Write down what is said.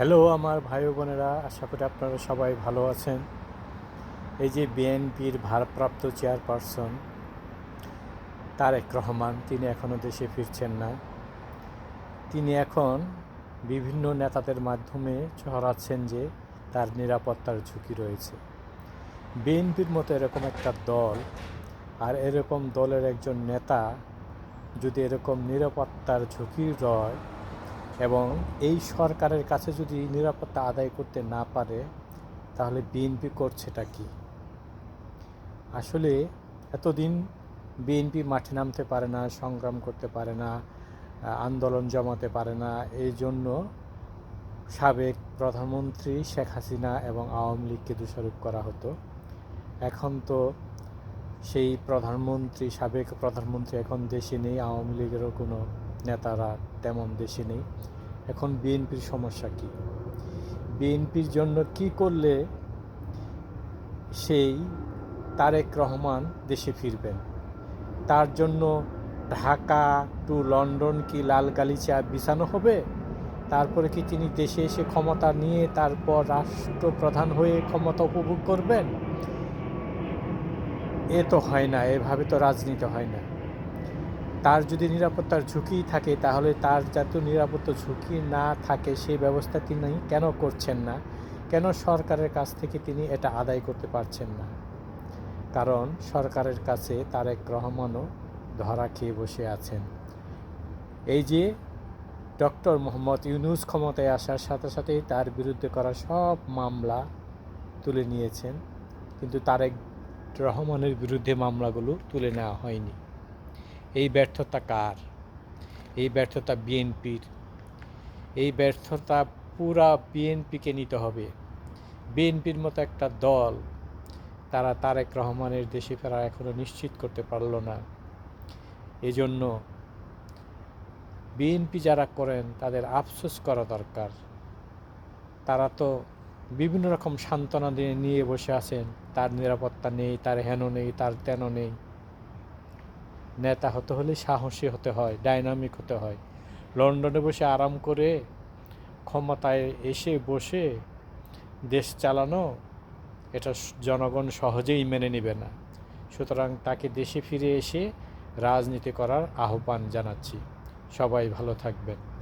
Hello আমার ভাই বোনেরা, আশা করি আপনারা সবাই ভালো আছেন। এই যে বিএনপির ভারপ্রাপ্ত চেয়ারপারসন তারেক রহমান, তিনি এখনও দেশে ফিরছেন না। তিনি এখন বিভিন্ন নেতাদের মাধ্যমে ছড়াচ্ছেন যে তার নিরাপত্তার ঝুঁকি রয়েছে। বিএনপির মতো এরকম একটা দল আর এরকম দলের একজন নেতা যদি এরকম নিরাপত্তার ঝুঁকি রয় এবং এই সরকারের কাছে যদি নিরাপত্তা আদায় করতে না পারে, তাহলে বিএনপি করছেটা কি? আসলে এতদিন বিএনপি মাঠে নামতে পারে না, সংগ্রাম করতে পারে না আন্দোলন জমাতে পারে না। এই জন্য সাবেক প্রধানমন্ত্রী শেখ হাসিনা এবং আওয়ামী লীগকে দোষারোপ করা হতো। এখন তো সেই প্রধানমন্ত্রী, সাবেক প্রধানমন্ত্রী এখন দেশে নেই, আওয়ামী লীগেরও কোনো নেতারা তেমন দেশে নেই। এখন বিএনপির সমস্যা কি? বিএনপির জন্য কি করলে সেই তারেক রহমান দেশে ফিরবেন? তার জন্য ঢাকা টু লন্ডন কি লাল গালিচা বিছানো হবে? তারপরে কি তিনি দেশে এসে ক্ষমতা নিয়ে তারপর রাষ্ট্রপ্রধান হয়ে ক্ষমতা উপভোগ করবেন? এ তো হয় না, এভাবে তো রাজনীতি হয় না। তার যদি নিরাপত্তার ঝুঁকি থাকে, তাহলে তার যাতে নিরাপত্তা ঝুঁকি না থাকে, সেই ব্যবস্থা তিনি কেন করছেন না? কেন সরকারের কাছ থেকে তিনি এটা আদায় করতে পারছেন না? কারণ সরকারের কাছে তারেক রহমানও ধরা খেয়ে বসে আছেন। এই যে ডক্টর মোহাম্মদ ইউনুস ক্ষমতায় আসার সাথে সাথেই তার বিরুদ্ধে করা সব মামলা তুলে নিয়েছেন, কিন্তু তারেক রহমানের বিরুদ্ধে মামলাগুলো তুলে নেওয়া হয়নি। এই ব্যর্থতা কার? এই ব্যর্থতা বিএনপির। এই ব্যর্থতা পুরা বিএনপিকে নিতে হবে। বিএনপির মতো একটা দল তারা তারেক রহমানের দেশে ফেরা এখনও নিশ্চিত করতে পারল না। এজন্য বিএনপি যারা করেন, তাদের আফসোস করা দরকার। তারা তো বিভিন্ন রকম সান্ত্বনা নিয়ে বসে আছেন। তার নিরাপত্তা নেই, তার হেন নেই, তার তেন নেই। নেতা হতে হলে সাহসী হতে হয়, ডাইনামিক হতে হয়। লন্ডনে বসে আরাম করে ক্ষমতায় এসে বসে দেশ চালানো এটা জনগণ সহজেই মেনে নেবে না। সুতরাং তাকে দেশে ফিরে এসে রাজনীতি করার আহ্বান জানাচ্ছি। সবাই ভালো থাকবেন।